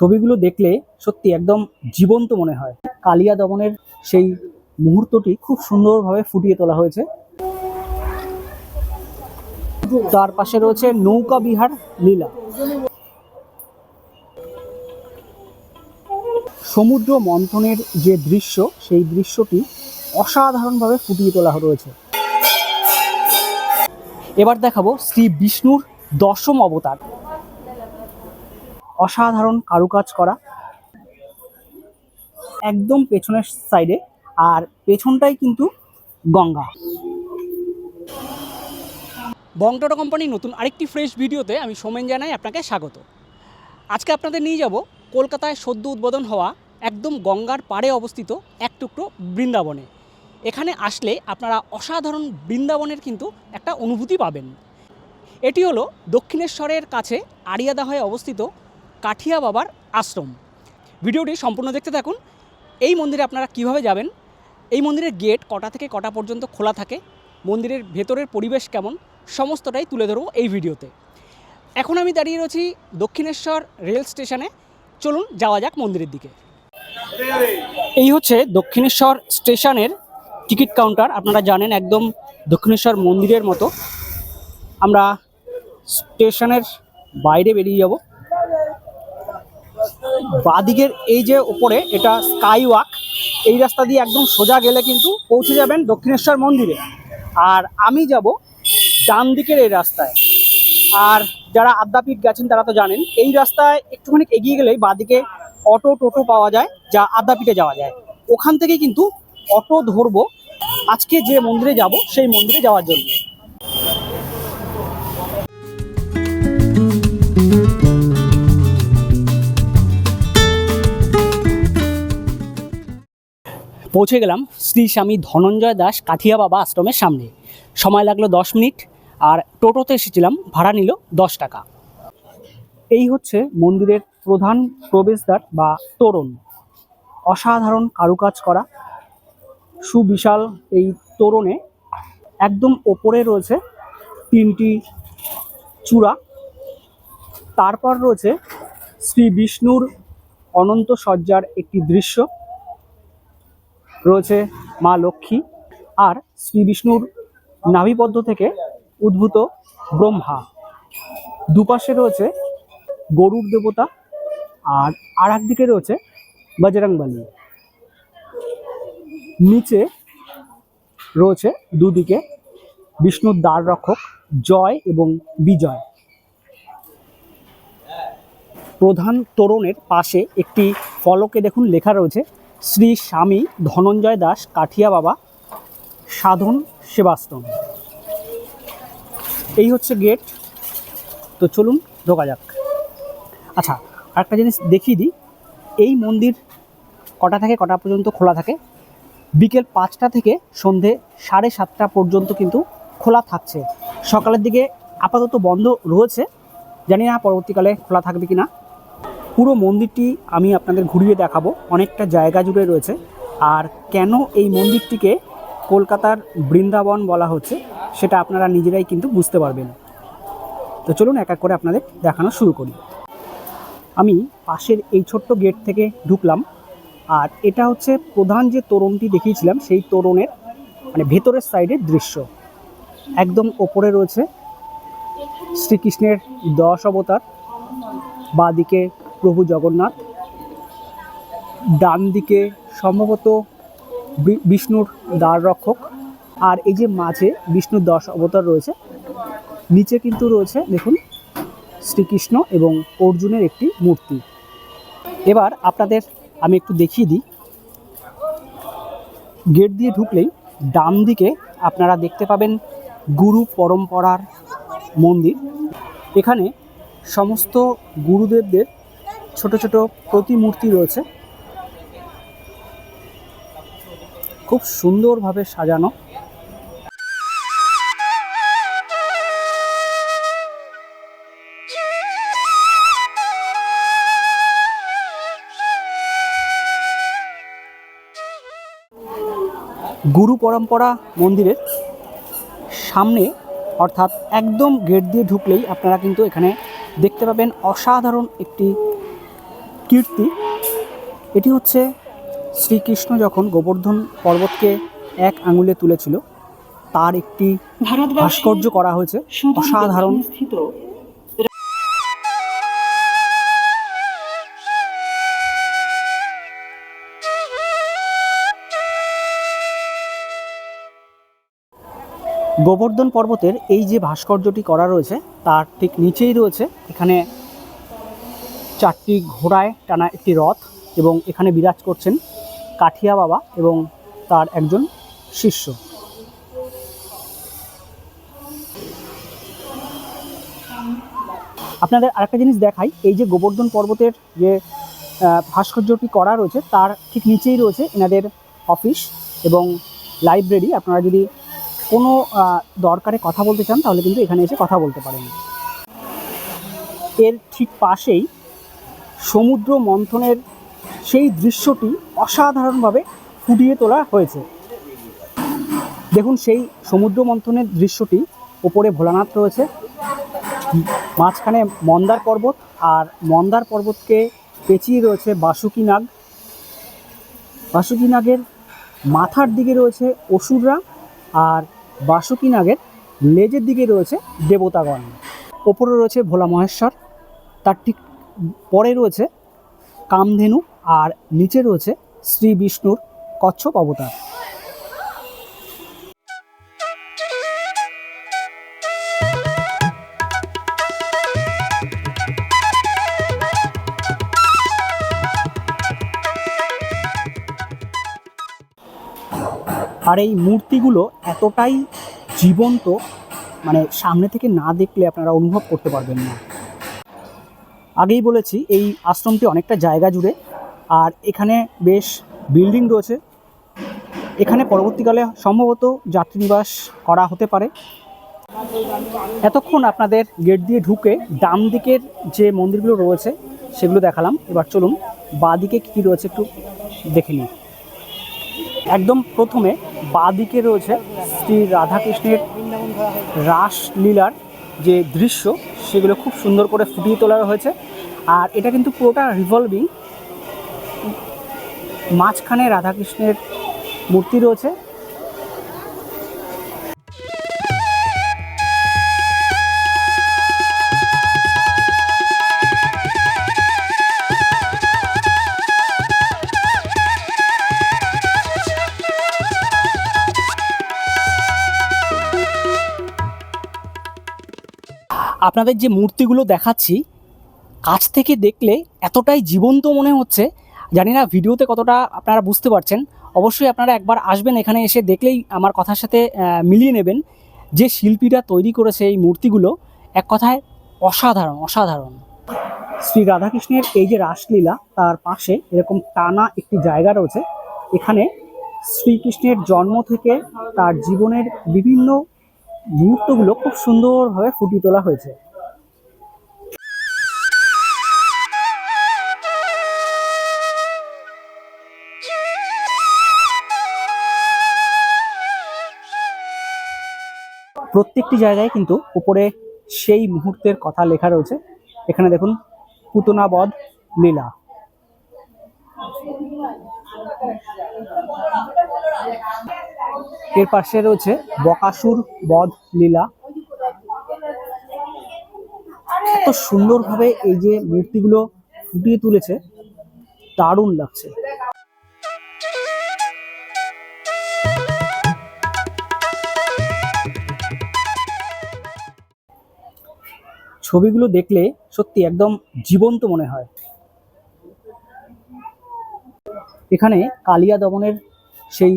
ছবিগুলো দেখলে সত্যি একদম জীবন্ত মনে হয়। কালিয়া দমনের সেই মুহূর্তটি খুব সুন্দরভাবে ফুটিয়ে তোলা হয়েছে। তার পাশে রয়েছে নৌকা বিহার লীলা। সমুদ্র মন্থনের যে দৃশ্য, সেই দৃশ্যটি অসাধারণভাবে ফুটিয়ে তোলা রয়েছে। এবার দেখাবো শ্রী বিষ্ণুর দশম অবতার। অসাধারণ কারুকাজ করা। একদম পেছনের সাইডে আর পেছনটাই কিন্তু গঙ্গা। বংটোটো কোম্পানির নতুন আরেকটি ফ্রেশ ভিডিওতে আমি সোমেন জানাই আপনাকে স্বাগত। আজকে আপনাদের নিয়ে যাব কলকাতায় সদ্য উদ্বোধন হওয়া একদম গঙ্গার পাড়ে অবস্থিত এক টুকরো বৃন্দাবনে। এখানে আসলে আপনারা অসাধারণ বৃন্দাবনের কিন্তু একটা অনুভূতি পাবেন। এটি হলো দক্ষিণেশ্বরের কাছে আরিয়াদা হয়ে অবস্থিত কাঠিয়া বাবার আশ্রম। ভিডিওটি সম্পূর্ণ দেখতে থাকুন। এই মন্দিরে আপনারা কীভাবে যাবেন? এই মন্দিরের গেট কটা থেকে কটা পর্যন্ত খোলা থাকে? মন্দিরের ভেতরের পরিবেশ কেমন? সমস্তটাই তুলে ধরবো এই ভিডিওতে। এখন আমি দাঁড়িয়ে রয়েছি দক্ষিণেশ্বর রেল স্টেশনে। চলুন, যাওয়া যাক মন্দিরের দিকে। এই হচ্ছে দক্ষিণেশ্বর স্টেশনের টিকিট কাউন্টার। আপনারা জানেন একদম দক্ষিণেশ্বর মন্দিরের মতো। আমরা স্টেশনের বাইরে বেরিয়ে যাব। বাদিকের এই যে উপরে, এটা স্কাই ওয়াক এই রাস্তা দিয়ে একদম সোজা গেলে কিন্তু পৌঁছে যাবেন দক্ষিণেশ্বর মন্দিরে। আর আমি যাব ডান দিকের এই রাস্তায়। আর যারা আদ্যাপীঠ গেছেন তারা তো জানেন, এই রাস্তায় একটুখানি এগিয়ে গেলেই বাদিকে অটো, টোটো পাওয়া যায়, যা আদ্যাপীঠে যাওয়া যায়। ওখান থেকে কিন্তু অটো ধরবো আজকে যে মন্দিরে যাব, সেই মন্দিরে যাওয়ার জন্য। পৌঁছে গেলাম শ্রী স্বামী ধনঞ্জয় দাস কাঠিয়া বাবা আশ্রমের সামনে। সময় লাগল দশ মিনিট আর টোটোতে এসেছিলাম, ভাড়া নিল দশ টাকা। এই হচ্ছে মন্দিরের প্রধান প্রবেশদ্বার বা তোরণ। অসাধারণ কারুকাজ করা। সুবিশাল এই তোরণে একদম ওপরে রয়েছে তিনটি চূড়া। তারপর রয়েছে শ্রী বিষ্ণুর অনন্ত সজ্জার একটি দৃশ্য। রয়েছে মা লক্ষ্মী আর শ্রী বিষ্ণুর নাভিপদ্ম থেকে উদ্ভূত ব্রহ্মা। দুপাশে রয়েছে গরুর দেবতা আর আর একদিকে রয়েছে বজরংবলী। নিচে রয়েছে দুদিকে বিষ্ণুর দ্বার রক্ষক জয় এবং বিজয়। প্রধান তোরণের পাশে একটি ফলকে দেখুন লেখা রয়েছে শ্রী স্বামী ধনঞ্জয় দাস কাঠিয়া বাবা, সাধন সেবাশ্রম। এই হচ্ছে গেট তো চলুন ঢোকা যাক। আচ্ছা আরেকটা জিনিস দেখিয়ে দিই। এই মন্দির কটা থেকে কটা পর্যন্ত খোলা থাকে? বিকেল পাঁচটা থেকে সন্ধে সাড়ে সাতটা পর্যন্ত কিন্তু খোলা থাকছে। সকালের দিকে আপাতত বন্ধ রয়েছে। জানি না পরবর্তীকালে খোলা থাকবে কি না পুরো মন্দিরটি আমি আপনাদের ঘুরিয়ে দেখাবো। অনেকটা জায়গা জুড়ে রয়েছে। আর কেন এই মন্দিরটিকে কলকাতার বৃন্দাবন বলা হচ্ছে, সেটা আপনারা নিজেরাই কিন্তু বুঝতে পারবেন। তো চলুন এক এক করে আপনাদের দেখানো শুরু করি। আমি পাশের এই ছোট্ট গেট থেকে ঢুকলাম, আর এটা হচ্ছে প্রধান যে তোরণটি দেখিয়েছিলাম, সেই তোরণের মানে ভেতরের সাইডের দৃশ্য। একদম ওপরে রয়েছে শ্রীকৃষ্ণের দশ অবতার, বাঁদিকে প্রভু জগন্নাথ। ডান দিকে সম্ভবত বিষ্ণুর দ্বার রক্ষক। আর এই যে মাঝে বিষ্ণুর দশ অবতার রয়েছে, নিচে কিন্তু রয়েছে দেখুন শ্রীকৃষ্ণ এবং অর্জুনের একটি মূর্তি। এবার আপনাদের আমি একটু দেখিয়ে দিই। গেট দিয়ে ঢুকলেই ডান দিকে আপনারা দেখতে পাবেন গুরু পরম্পরার মন্দির। এখানে সমস্ত গুরুদেবদের ছোট ছোট প্রতিমূর্তি রয়েছে। খুব সুন্দরভাবে সাজানো। গুরু পরম্পরা মন্দিরের সামনে, অর্থাৎ একদম গেট দিয়ে ঢুকলেই আপনারা কিন্তু এখানে দেখতে পাবেন অসাধারণ একটি কীর্তি এটি হচ্ছে শ্রীকৃষ্ণ যখন গোবর্ধন পর্বতকে এক আঙুলে তুলেছিল তার একটি ভাস্কর্য করা হয়েছে অসাধারণ। গোবর্ধন পর্বতের এই যে ভাস্কর্যটি করা রয়েছে তার ঠিক নিচেই রয়েছে এখানে চারটি ঘোড়ায় টানা একটি রথ এবং এখানে বিরাজ করছেন কাঠিয়া বাবা এবং তার একজন শিষ্য। আপনাদের আরেকটা জিনিস দেখাই, এই যে গোবর্ধন পর্বতের যে ভাস্কর্যটি করা রয়েছে, তার ঠিক নিচেই রয়েছে এনাদের অফিস এবং লাইব্রেরি। আপনারা যদি কোনো দরকারে কথা বলতে চান, তাহলে কিন্তু এখানে এসে কথা বলতে পারেন। এর ঠিক পাশেই সমুদ্র মন্থনের সেই দৃশ্যটি অসাধারণভাবে ফুটিয়ে তোলা হয়েছে। দেখুন, সেই সমুদ্র মন্থনের দৃশ্যটি ওপরে ভোলানাথ রয়েছে। মাঝখানে মন্দার পর্বত আর মন্দার পর্বতকে পেঁচিয়ে রয়েছে বাসুকি নাগ। বাসুকি নাগের মাথার দিকে রয়েছে অসুররা আর বাসুকি নাগের লেজের দিকে রয়েছে দেবতাগণ। ওপরে রয়েছে ভোলা মহেশ্বর। তার ঠিক পরে রয়েছে কামধেনু আর নিচে রয়েছে শ্রী বিষ্ণুর কচ্ছপ অবতার। আর এই মূর্তিগুলো এতটাই জীবন্ত মানে সামনে থেকে না দেখলে আপনারা অনুভব করতে পারবেন না। আগেই বলেছি, এই আশ্রমটি অনেকটা জায়গা জুড়ে। আর এখানে বেশ বিল্ডিং রয়েছে। এখানে পরবর্তীকালে সম্ভবত যাত্রীনিবাস করা হতে পারে। এতক্ষণ আপনাদের গেট দিয়ে ঢুকে ডান দিকের যে মন্দিরগুলো রয়েছে, সেগুলো দেখালাম। এবার চলুন বাঁ দিকে কী কী রয়েছে একটু দেখে নিই। একদম প্রথমে বা দিকে রয়েছে শ্রী রাধাকৃষ্ণের রাসলীলার যে দৃশ্য, সেগুলো খুব সুন্দর করে ফুটিয়ে তোলা হয়েছে। আর এটা কিন্তু পুরোটা রিভলভিং মাঝখানে রাধাকৃষ্ণের মূর্তি রয়েছে। আপনাদের যে মূর্তিগুলো দেখাচ্ছি, কাছ থেকে দেখলে এতটাই জীবন্ত মনে হচ্ছে। জানি না ভিডিওতে কতটা আপনারা বুঝতে পারছেন। অবশ্যই আপনারা একবার আসবেন এখানে এসে দেখলেই আমার কথার সাথে মিলিয়ে নেবেন যে শিল্পীরা তৈরি করেছে এই মূর্তিগুলো। এক কথায় অসাধারণ অসাধারণ। শ্রী রাধাকৃষ্ণের এই যে রাসলীলা, তার পাশে এরকম টানা একটি জায়গা রয়েছে। এখানে শ্রীকৃষ্ণের জন্ম থেকে তার জীবনের বিভিন্ন মুহূর্তগুলো খুব সুন্দরভাবে ফুটিয়ে তোলা হয়েছে। প্রত্যেকটি জায়গায় কিন্তু উপরে সেই মুহূর্তের কথা লেখা রয়েছে। এখানে দেখুন, পুতনাবধ লীলা। এর পাশে রয়েছে বকাসুর বধ লীলা। এত সুন্দরভাবে এই যে মূর্তিগুলো ফুটিয়ে তুলেছে, দারুণ লাগছে। ছবিগুলো দেখলে সত্যি একদম জীবন্ত মনে হয়। এখানে কালিয়া দমনের সেই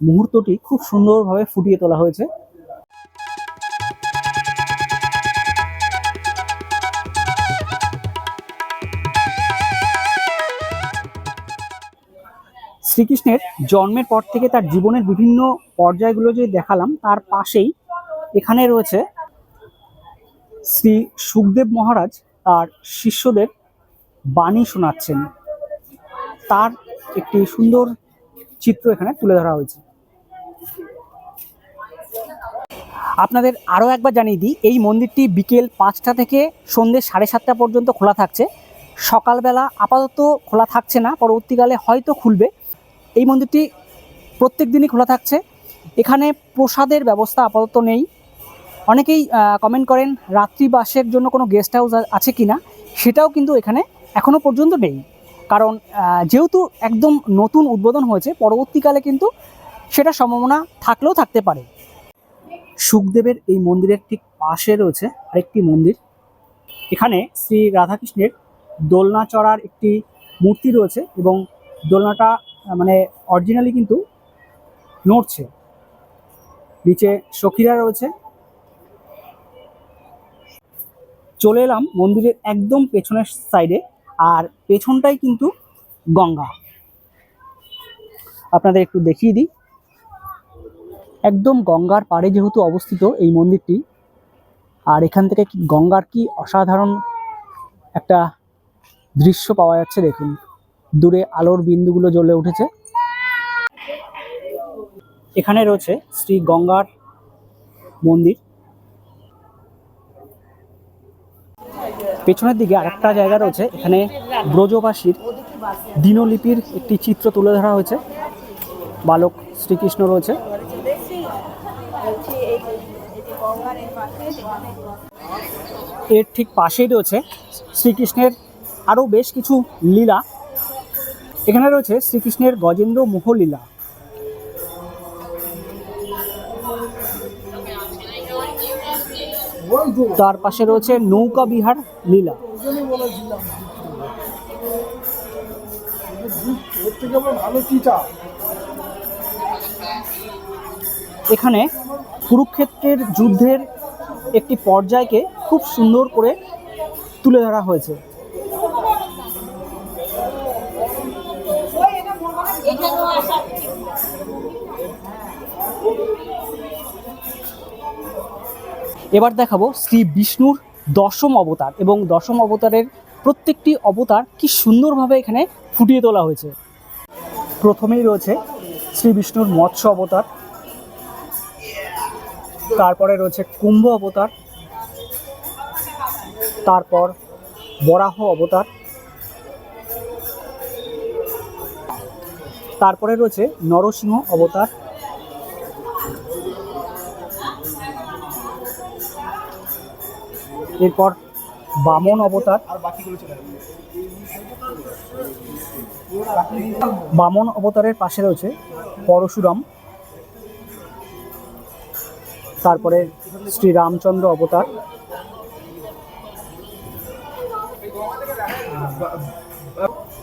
মুহূর্তটি খুব সুন্দরভাবে ফুটিয়ে তোলা হয়েছে। শ্রীকৃষ্ণের জন্মের পর থেকে তার জীবনের বিভিন্ন পর্যায়গুলো যে দেখালাম, তার পাশেই এখানে রয়েছে শ্রী সুখদেব মহারাজ তার শিষ্যদের বাণী শোনাচ্ছেন। তার একটি সুন্দর চিত্র এখানে তুলে ধরা হয়েছে। আপনাদের আরও একবার জানিয়ে দিই, এই মন্দিরটি বিকেল পাঁচটা থেকে সন্ধ্যে সাড়ে সাতটা পর্যন্ত খোলা থাকছে। সকালবেলা আপাতত খোলা থাকছে না, পরবর্তীকালে হয়তো খুলবে। এই মন্দিরটি প্রত্যেক দিনই খোলা থাকছে। এখানে প্রসাদের ব্যবস্থা আপাতত নেই। অনেকেই কমেন্ট করেন রাত্রিবাসের জন্য কোনো গেস্ট হাউস আছে কি না সেটাও কিন্তু এখানে এখনও পর্যন্ত নেই। কারণ যেহেতু একদম নতুন উদ্বোধন হয়েছে, পরবর্তীকালে কিন্তু সেটা সম্ভাবনা থাকলেও থাকতে পারে। সুখদেবের এই মন্দিরের ঠিক পাশে রয়েছে আরেকটি মন্দির। এখানে শ্রী রাধাকৃষ্ণের দোলনা চড়ার একটি মূর্তি রয়েছে এবং দোলনাটা মানে অরিজিনালি কিন্তু নড়ছে। নিচে সখীরা রয়েছে। চলে এলাম মন্দিরের একদম পেছনের সাইডে আর পেছনটাই কিন্তু গঙ্গা। আপনাদের একটু দেখিয়ে দিই। একদম গঙ্গার পাড়ে যেহেতু অবস্থিত এই মন্দিরটি, আর এখান থেকে গঙ্গার কি অসাধারণ একটা দৃশ্য পাওয়া যাচ্ছে দেখুন। দূরে আলোর বিন্দুগুলো জ্বলে উঠেছে। এখানে রয়েছে শ্রী গঙ্গার মন্দির। পেছনের দিকে আরেকটা জায়গা রয়েছে, এখানে ব্রজবাসীর দিনলিপির একটি চিত্র তুলে ধরা হয়েছে। বালক শ্রীকৃষ্ণ রয়েছে। এর ঠিক পাশেই রয়েছে শ্রীকৃষ্ণের আরও বেশ কিছু লীলা। এখানে রয়েছে শ্রীকৃষ্ণের গজেন্দ্র মোহ তার পাশে রয়েছে নৌকা বিহার লীলা। এখানে কুরুক্ষেত্রের যুদ্ধের একটি পর্যায়কে খুব সুন্দর করে তুলে ধরা হয়েছে। এবার দেখাবো শ্রী বিষ্ণুর দশম অবতার এবং দশম অবতারের প্রত্যেকটি অবতার কি সুন্দরভাবে এখানে ফুটিয়ে তোলা হয়েছে। প্রথমেই রয়েছে শ্রী বিষ্ণুর মৎস্য অবতার, তারপরে রয়েছে কুম্ভ অবতার, তারপর বরাহ অবতার, তারপরে রয়েছে নরসিংহ অবতার এরপর বামন অবতার। বামন অবতারের পাশে রয়েছে পরশুরাম। তারপরে শ্রী রামচন্দ্র অবতার।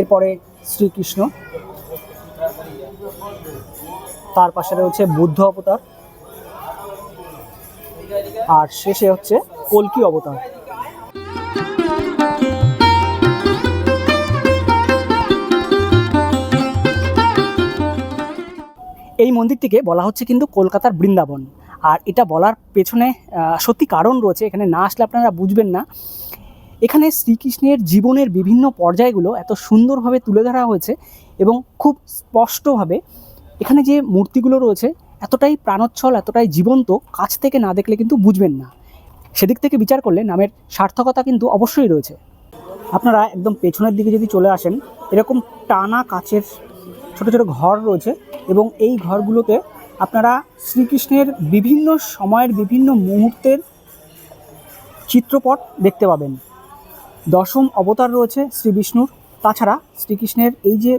এরপরে শ্রীকৃষ্ণ। তার পাশে রয়েছে বুদ্ধ অবতার। আর শেষে হচ্ছে কলকি অবতার। এই মন্দিরটিকে বলা হচ্ছে কিন্তু কলকাতার বৃন্দাবন। আর এটা বলার পেছনে সত্যি কারণ রয়েছে, এখানে না আসলে আপনারা বুঝবেন না। এখানে শ্রীকৃষ্ণের জীবনের বিভিন্ন পর্যায়গুলো এত সুন্দরভাবে তুলে ধরা হয়েছে এবং খুব স্পষ্টভাবে এখানে যে মূর্তিগুলো রয়েছে এতটাই প্রাণোচ্ছল, এতটাই জীবন্ত, কাছ থেকে না দেখলে কিন্তু বুঝবেন না। সেদিক থেকে বিচার করলে নামের সার্থকতা কিন্তু অবশ্যই রয়েছে। আপনারা একদম পেছনের দিকে যদি চলে আসেন, এরকম টানা কাচের ছোট ছোট ঘর রয়েছে এবং এই ঘরগুলোতে আপনারা শ্রীকৃষ্ণের বিভিন্ন সময়ের বিভিন্ন মুহূর্তের চিত্রপট দেখতে পাবেন। দশম অবতার রয়েছে শ্রী বিষ্ণুর তাছাড়া শ্রীকৃষ্ণের এই যে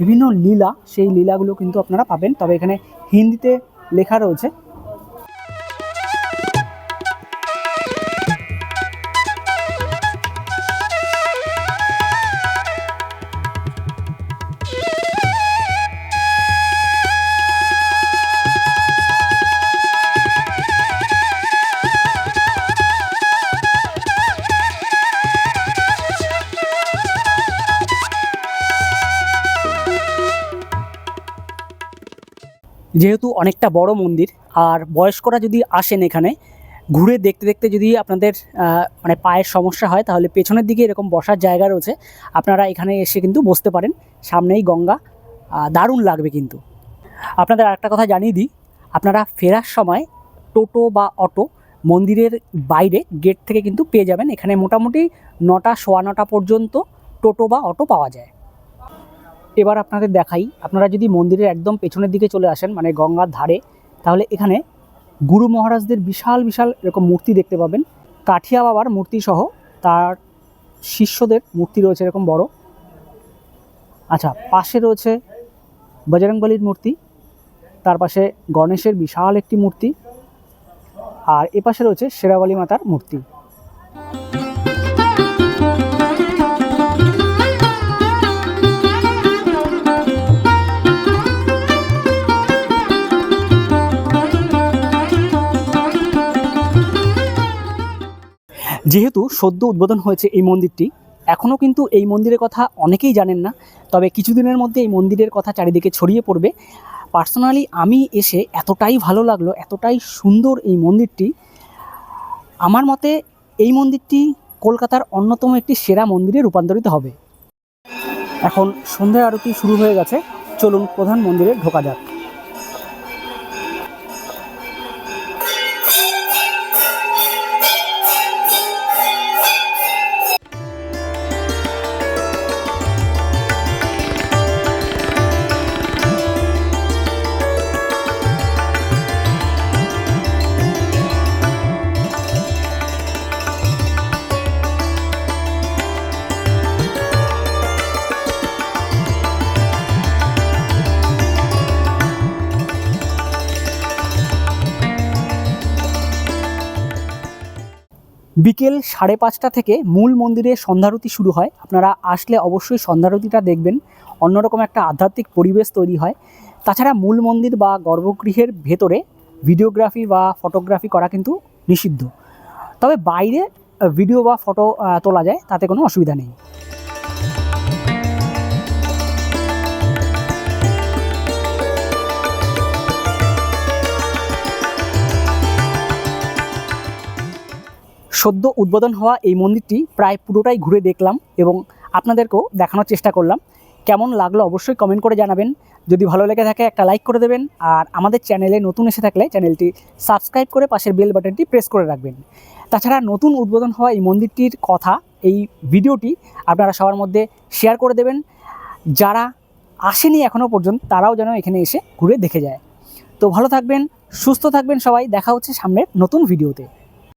বিভিন্ন লীলা সেই লীলাগুলো কিন্তু আপনারা পাবেন। তবে এখানে হিন্দিতে লেখা রয়েছে। যেহেতু অনেকটা বড় মন্দির, আর বয়স্করা যদি আসেন এখানে, ঘুরে দেখতে দেখতে যদি আপনাদের মানে পায়ের সমস্যা হয়, তাহলে পেছনের দিকে এরকম বসার জায়গা রয়েছে। আপনারা এখানে এসে কিন্তু বসতে পারেন। সামনেই গঙ্গা দারুণ লাগবে কিন্তু। আপনাদের আরেকটা কথা জানিয়ে দিই, আপনারা ফেরার সময় টোটো বা অটো মন্দিরের বাইরে গেট থেকে কিন্তু পেয়ে যাবেন। এখানে মোটামুটি নটা, সোয়া নটা পর্যন্ত টোটো বা অটো পাওয়া যায়। এবার আপনাদের দেখাই। আপনারা যদি মন্দিরের একদম পেছনের দিকে চলে আসেন মানে গঙ্গার ধারে, তাহলে এখানে গুরু মহারাজদের বিশাল বিশাল এরকম মূর্তি দেখতে পাবেন। কাঠিয়া বাবার মূর্তি সহ তার শিষ্যদের মূর্তি রয়েছে এরকম বড়। আচ্ছা পাশে রয়েছে বজরংবলির মূর্তি, তার পাশে গণেশের বিশাল একটি মূর্তি, আর এ পাশে রয়েছে শেরাবালি মাতার মূর্তি। যেহেতু সদ্য উদ্বোধন হয়েছে এই মন্দিরটি, এখনও কিন্তু এই মন্দিরের কথা অনেকেই জানেন না, তবে কিছুদিনের মধ্যে এই মন্দিরের কথা চারিদিকে ছড়িয়ে পড়বে। পার্সোনালি আমি এসে এতটাই ভালো লাগল, এতটাই সুন্দর এই মন্দিরটি। আমার মতে এই মন্দিরটি কলকাতার অন্যতম একটি সেরা মন্দিরে রূপান্তরিত হবে। এখন সন্ধ্যা আরতি শুরু হয়ে গেছে। চলুন প্রধান মন্দিরে ঢোকা যাক। বিকেল সাড়ে পাঁচটা থেকে মূল মন্দিরে সন্ধ্যারতি শুরু হয়। আপনারা আসলে অবশ্যই সন্ধ্যারতিটা দেখবেন। অন্যরকম একটা আধ্যাত্মিক পরিবেশ তৈরি হয়। তাছাড়া মূল মন্দির বা গর্ভগৃহের ভেতরে ভিডিওগ্রাফি বা ফটোগ্রাফি করা কিন্তু নিষিদ্ধ। তবে বাইরে ভিডিও বা ফটো তোলা যায়, তাতে কোনো অসুবিধা নেই। সদ্য উদ্বোধন হওয়া এই মন্দিরটি প্রায় পুরোটাই ঘুরে দেখলাম এবং আপনাদেরকেও দেখানোর চেষ্টা করলাম। কেমন লাগল অবশ্যই কমেন্ট করে জানাবেন। যদি ভালো লেগে থাকে একটা লাইক করে দেবেন আর আমাদের চ্যানেলে নতুন এসে থাকলে চ্যানেলটি সাবস্ক্রাইব করে পাশের বেল বাটনটি প্রেস করে রাখবেন। তাছাড়া নতুন উদ্বোধন হওয়া এই মন্দিরটির কথা, এই ভিডিওটি আপনারা সবার মধ্যে শেয়ার করে দেবেন। যারা আসেনি এখনও পর্যন্ত, তারাও যেন এখানে এসে ঘুরে দেখে যায়। তো ভালো থাকবেন, সুস্থ থাকবেন সবাই। দেখা হচ্ছে সামনের নতুন ভিডিওতে।